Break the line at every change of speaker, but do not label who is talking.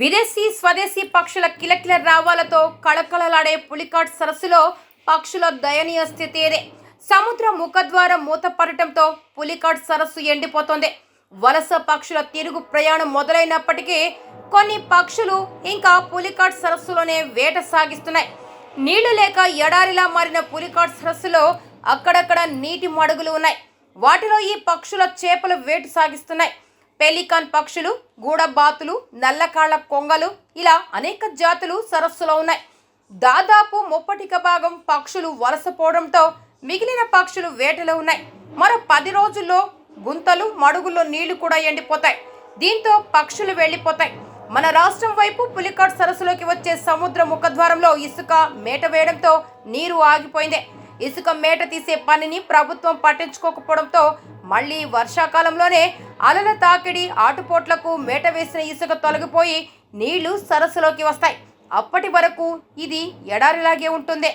విదేశీ స్వదేశీ పక్షుల కిలకిల రావాలతో కళకళలాడే పులికాట్ సరస్సులో పక్షుల దయనీయ స్థితి ఇదే. సముద్ర ముఖద్వారం మూతపడటంతో పులికాట్ సరస్సు ఎండిపోతోంది. వలస పక్షుల తిరుగు ప్రయాణం మొదలైనప్పటికీ కొన్ని పక్షులు ఇంకా పులికాట్ సరస్సులోనే వేట సాగిస్తున్నాయి. నీళ్ళు లేక ఎడారిలా మారిన పులికాట్ సరస్సులో అక్కడక్కడ నీటి మడుగులు ఉన్నాయి. వాటిలో ఈ పక్షుల చేపలు వేటు సాగిస్తున్నాయి. పెలికాన్ పక్షులు గూడబాతులు నల్లకాళ్ళ కొంగలు ఇలా అనేక జాతులు సరస్సులో ఉన్నాయి. దాదాపు ముప్పటిక భాగం పక్షులు వలసపోవడంతో మిగిలిన పక్షులు వేటలో ఉన్నాయి. మరో పది రోజుల్లో గుంతలు మడుగుల్లో నీళ్ళు కూడా ఎండిపోతాయి. దీంతో పక్షులు వెళ్ళిపోతాయి. మన రాష్ట్రం వైపు పులికాట్ సరస్సులోకి వచ్చే సముద్ర ముఖద్వారంలో ఇసుక మేట వేయడంతో నీరు ఆగిపోయింది. ఇసుక మేట తీసే పనిని ప్రభుత్వం పట్టించుకోకపోవడంతో మళ్ళీ వర్షాకాలంలోనే అలల తాకిడి ఆటుపోట్లకు మేట వేసిన ఇసుక తొలగిపోయి నీళ్ళు సరస్సులోకి వస్తాయి. అప్పటి వరకు ఇది ఎడారిలాగే ఉంటుంది.